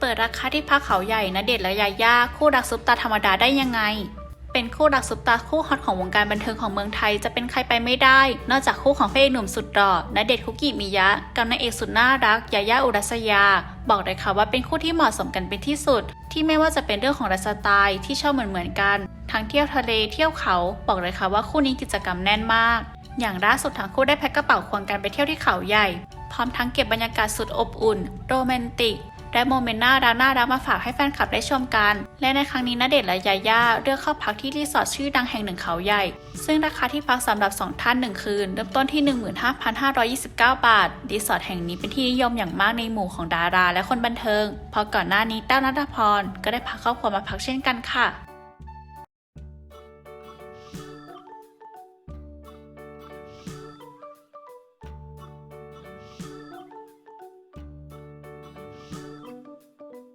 เปิดราคาที่พักเขาใหญ่ณเดชและยาย่าคู่รักซุปตาธรรมดาได้ยังไง เป็นคู่รักซุปตาคู่ฮอตของวงการบันเทิงของเมืองไทยจะเป็นใครไปไม่ได้ นอกจากคู่ของพระเอกหนุ่มสุดหล่อณเดชคุกิมิยะ กับนางเอกสุดน่ารักยาย่าอุรัสยา บอกเลยค่ะว่าเป็นคู่ที่เหมาะสมกันเป็นที่สุด ที่ไม่ว่าจะเป็นเรื่องของไลฟ์สไตล์ที่ชอบเหมือนเหมือนๆกัน ทั้งเที่ยวทะเลเที่ยวเขาบอกเลยค่ะว่าคู่นี้กิจกรรมแน่นมาก อย่างล่าสุดทั้งคู่ได้แพ็คกระเป๋าควงกันไปเที่ยวที่เขาใหญ่ พร้อมทั้งเก็บบรรยากาศสุดอบอุ่น โรแมนติก และโมเมนต์น่ารักน่ารักมาฝากให้แฟนคลับได้ชมกัน และในครั้งนี้ณเดชน์และยาย่าเลือกเข้าพักที่รีสอร์ทชื่อดังแห่งหนึ่งเขาใหญ่ ซึ่งราคาที่พักสำหรับ 2 ท่าน 1 คืน เริ่มต้นที่ 15,529 บาทรีสอร์ทแห่งนี้เป็นที่นิยมอย่างมากในหมู่ของดาราและคนบันเทิง พอก่อนหน้านี้แต้วนัทพรก็ได้พาครอบครัวมาพักเช่นกันค่ะ